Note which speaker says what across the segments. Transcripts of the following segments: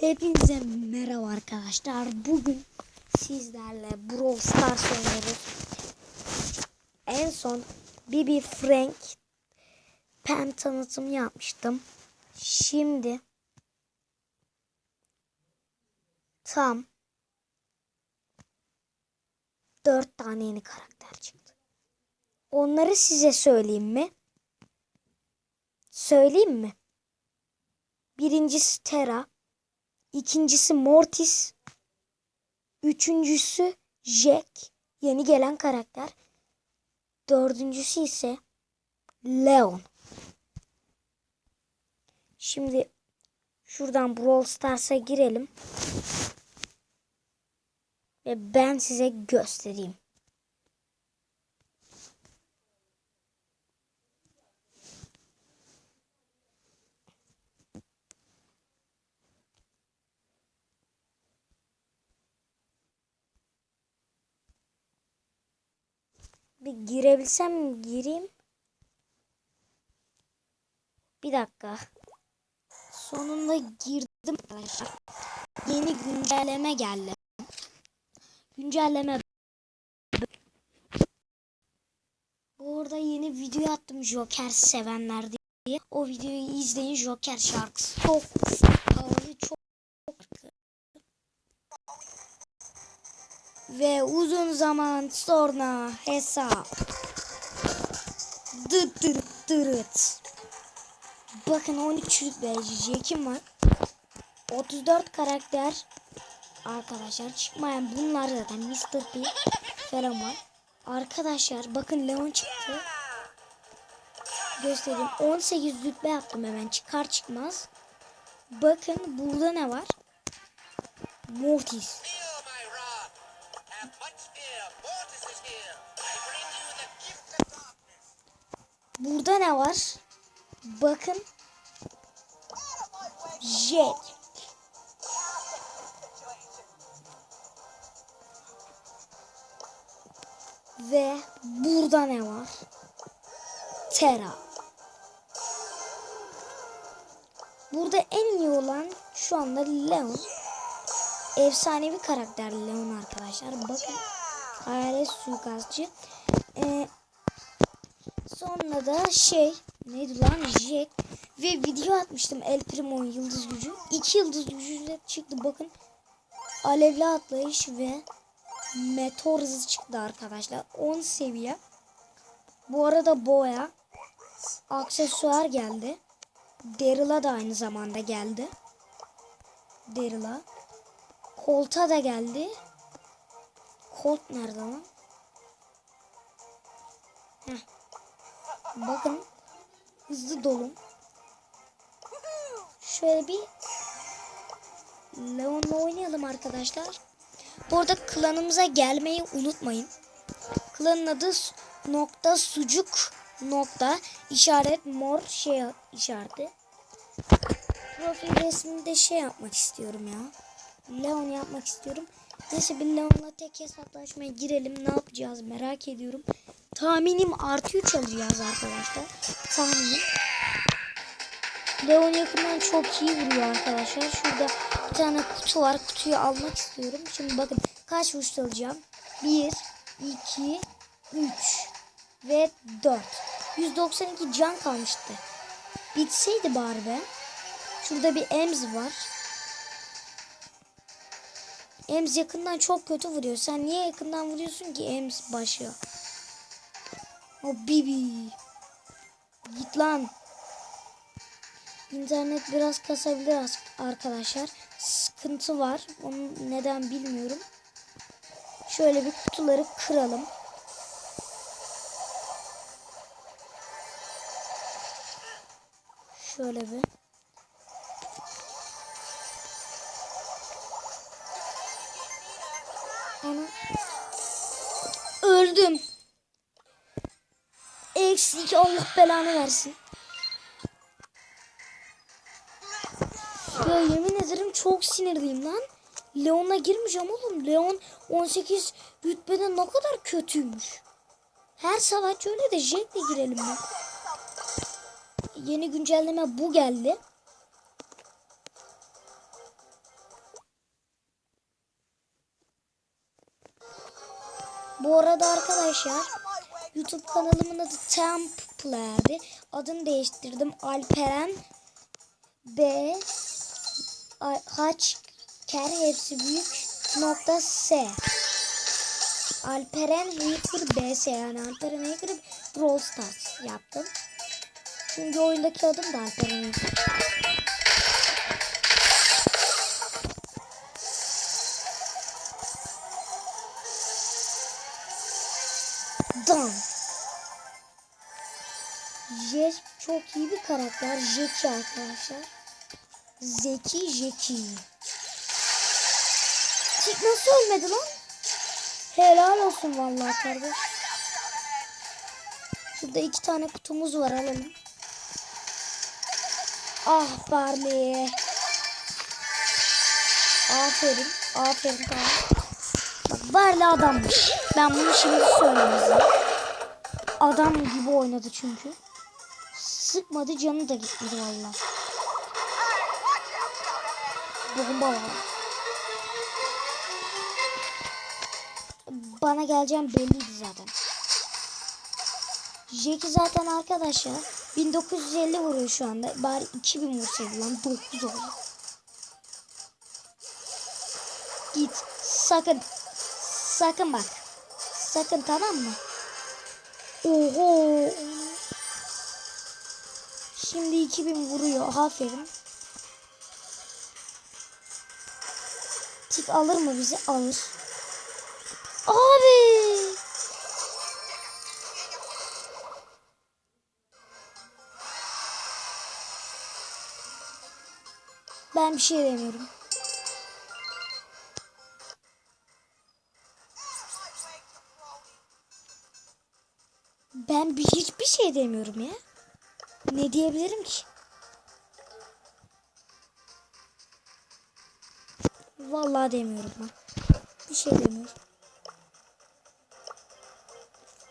Speaker 1: Hepinize merhaba arkadaşlar. Bugün sizlerle Brawl Stars oynuyoruz. En son Bibi Frank Pen tanıtımı yapmıştım. Şimdi tam 4 tane yeni karakter çıktı. Onları size söyleyeyim mi? Söyleyeyim mi? Birincisi Terra. İkincisi Mortis. Üçüncüsü Jack. Yeni gelen karakter. Dördüncüsü ise Leon. Şimdi şuradan Brawl Stars'a girelim. Ve ben size göstereyim. Bir girebilsem gireyim. Bir dakika. Sonunda girdim arkadaşlar. Yeni güncelleme geldi. Güncelleme. Bu arada yeni video attım Joker sevenler diye. O videoyu izleyin. Joker şarkısı çok Ve uzun zaman sonra hesap. Dıt dıt dırıt. Bakın 13 rütbe Jack'im var. 34 karakter arkadaşlar çıkmayan bunlar zaten Mr. P falan var. Arkadaşlar bakın Leon çıktı. Göstereyim. 18 rütbe yaptım hemen çıkar çıkmaz. Bakın burada ne var? Mortis. Burada ne var? Bakın. Jet. Ve burada ne var? Terra. Burada en iyi olan şu anda Leon. Efsanevi karakter Leon arkadaşlar. Bakın. Hayalet suikastçı. Ee, Sonra da şey neydi lan Jack ve video atmıştım El Primo'nun yıldız gücü. İki yıldız gücü çıktı bakın. Alevli atlayış ve meteor hızı çıktı arkadaşlar. 10 seviye. Bu arada boya aksesuar geldi. Daryl'a da aynı zamanda geldi. Daryl'a. Colt'a da geldi. Colt nerede lan? Heh. Bakın hızlı dolum. Şöyle bir Leon'la oynayalım arkadaşlar. Bu arada klanımıza gelmeyi unutmayın. Klanın adı nokta sucuk nokta işaret mor şey işareti. Profil resminde şey yapmak istiyorum ya. Leon yapmak istiyorum. Neyse bir Leon'la tek hesaplaşmaya girelim. Ne yapacağız merak ediyorum. Tahminim artı 3 alacağız arkadaşlar. Tahminim. Leon yakından çok iyi vuruyor arkadaşlar. Şurada bir tane kutu var. Kutuyu almak istiyorum. Şimdi bakın kaç vuruş alacağım. 1, 2, 3 ve 4. 192 can kalmıştı. Bitseydi bari be. Şurada bir Ems var. Ems yakından çok kötü vuruyor. Sen niye yakından vuruyorsun ki Ems başı? O Bibi. Git lan. İnternet biraz kasabilir as- arkadaşlar. Sıkıntı var. Onu neden bilmiyorum. Şöyle bir kutuları kıralım. Şöyle bir. Ana. Öldüm versin ki Allah belanı versin. Ya yemin ederim çok sinirliyim lan. Leon'a girmeyeceğim oğlum. Leon 18 rütbede ne kadar kötüymüş. Her savaş öyle de jetle girelim ben. Yeni güncelleme bu geldi. Bu arada arkadaşlar YouTube kanalımın adı Templer'di. Adını değiştirdim. Alperen B Haç Ker hepsi büyük nokta S. Alperen Hacker BS yani Alperen Hacker Brawl Stars yaptım. Çünkü oyundaki adım da Alperen Hacker. Jet çok iyi bir karakter. Jeki arkadaşlar. Zeki Jeki. Tik nasıl ölmedi lan? Helal olsun vallahi kardeş. Şurada iki tane kutumuz var alalım. Ah Barley. Aferin. Aferin tamam. Bak Barley adammış. Ben bunu şimdi söylemezdim. Adam gibi oynadı çünkü. Sıkmadı canı da gitmedi valla. Bomba var. Bana geleceğim belliydi zaten. Jackie zaten arkadaşlar 1950 vuruyor şu anda. Bari 2000 vursaydı lan 9 oldu. Git sakın sakın bak. Sakın tamam mı? Oho. Şimdi 2000 vuruyor. Aferin. Tik alır mı bizi? Alır. Abi. Ben bir şey demiyorum. Ben bir, hiçbir şey demiyorum ya. Ne diyebilirim ki? Vallahi demiyorum ben. Bir şey demiyorum.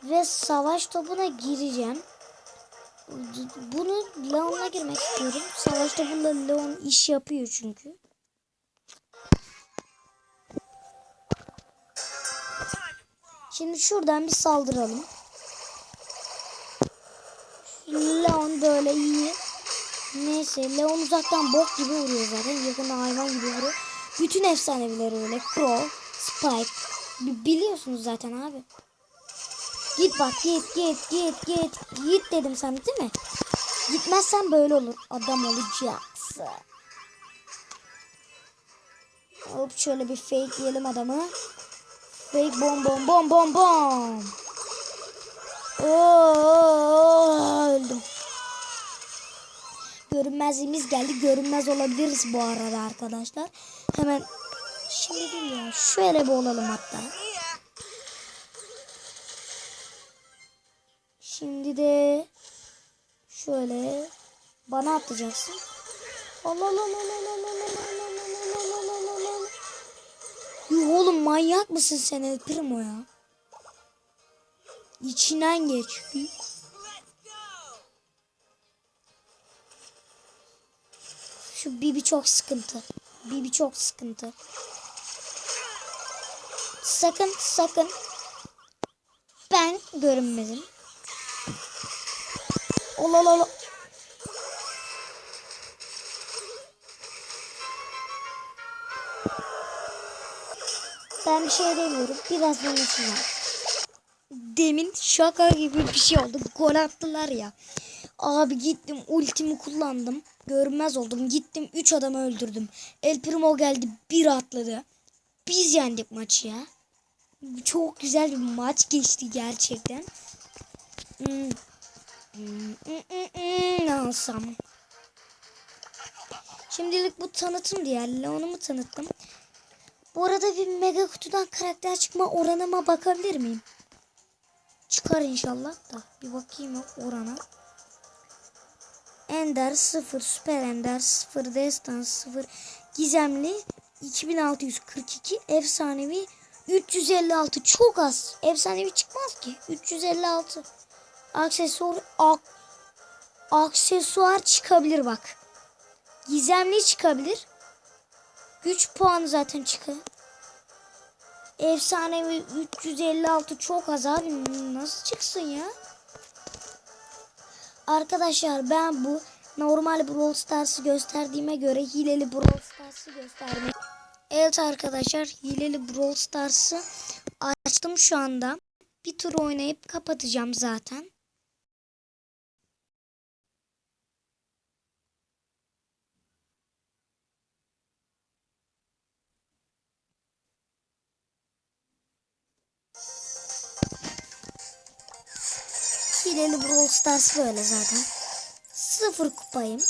Speaker 1: Ve savaş topuna gireceğim. Bunu Leon'la girmek istiyorum. Savaş topunda Leon iş yapıyor çünkü. Şimdi şuradan bir saldıralım. Leon böyle iyi. Neyse Leon uzaktan bok gibi vuruyor zaten. Yakında hayvan gibi vuruyor. Bütün efsaneviler öyle. Crow, Spike. Bi- Biliyorsunuz zaten abi. Git bak git git git git. Git dedim sana değil mi? Gitmezsen böyle olur. Adam olacaksın. Hop şöyle bir fake yiyelim adamı. Fake bom bom bom bom bom. Oo, öldüm. Görünmezliğimiz geldi. Görünmez olabiliriz bu arada arkadaşlar. Hemen şimdi değil ya. Şöyle bir olalım hatta. Şimdi de şöyle bana atacaksın. Allah Allah Allah Allah Allah Allah Allah Allah Allah. Yuh oğlum manyak mısın sen El Primo ya? İçinden geç. Şu Bibi çok sıkıntı. Bibi çok sıkıntı. Sakın sakın. Ben görünmedim. Ola ola ola. Ben bir şey demiyorum. Biraz denesinler. Demin şaka gibi bir şey oldu. Gol attılar ya. Abi gittim ultimi kullandım. Görünmez oldum. Gittim 3 adamı öldürdüm. El Primo geldi bir atladı. Biz yendik maçı ya. Çok güzel bir maç geçti gerçekten. Hmm. Alsam? Şimdilik bu tanıtım diye Leon'umu tanıttım. Bu arada bir mega kutudan karakter çıkma oranıma bakabilir miyim? Çıkar inşallah da. Bir bakayım orana. Ender 0, Süper Ender 0, Destan 0, Gizemli 2642, Efsanevi 356. Çok az. Efsanevi çıkmaz ki. 356. Aksesuar ak, aksesuar çıkabilir bak. Gizemli çıkabilir. Güç puanı zaten çıkıyor. Efsanevi 356 çok az abi. Nasıl çıksın ya? Arkadaşlar ben bu normal Brawl Stars'ı gösterdiğime göre hileli Brawl Stars'ı göstermek. Evet arkadaşlar hileli Brawl Stars'ı açtım şu anda. Bir tur oynayıp kapatacağım zaten. Hileli Brawl Stars böyle zaten. Sıfır kupayım.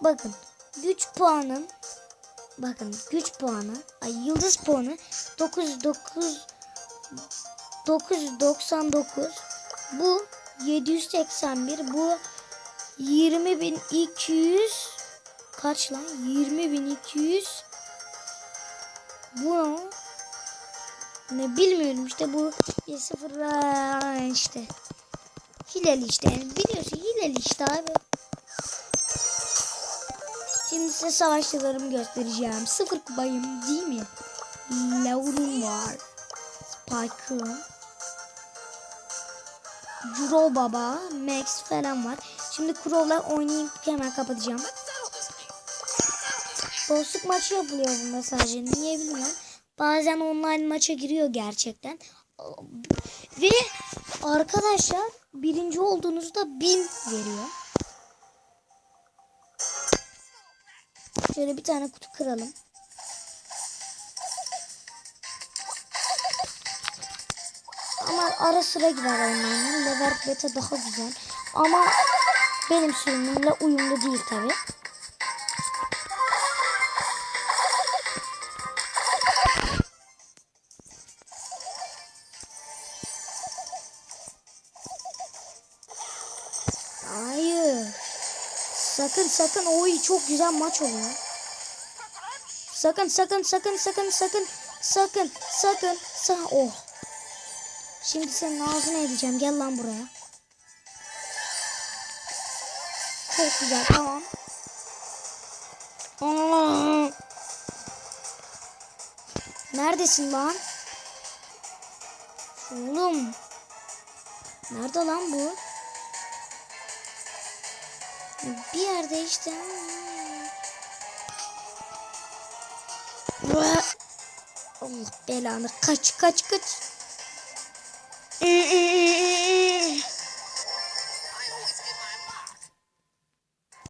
Speaker 1: Bakın güç puanım bakın güç puanı ay yıldız puanı 99 999 bu 781 bu 20200 kaç lan 20200 bu ne bilmiyorum işte bu bir sıfır Aa, işte hileli işte biliyorsun hileli işte abi Şimdi size savaşçılarımı göstereceğim. Sıfır kubayım değil mi? Laurum var. Spike'ım. Juro Baba, Max falan var. Şimdi Crow'la oynayıp hemen kapatacağım. Dostluk maçı yapılıyor bunda sadece. Niye bilmiyorum. Bazen online maça giriyor gerçekten. Ve arkadaşlar birinci olduğunuzda bin veriyor. Şöyle bir tane kutu kıralım. Ama ara sıra girer onlarla. Lever beta daha güzel. Ama benim sürümümle uyumlu değil tabi. Hayır. Sakın sakın oy çok güzel maç oluyor. Sakın sakın sakın sakın sakın sakın sakın sa oh. Şimdi senin ağzını edeceğim. Gel lan buraya. Çok güzel tamam. Aa! Neredesin lan? Oğlum. Nerede lan bu? Bir yerde işte. Allah belanı kaç kaç kaç.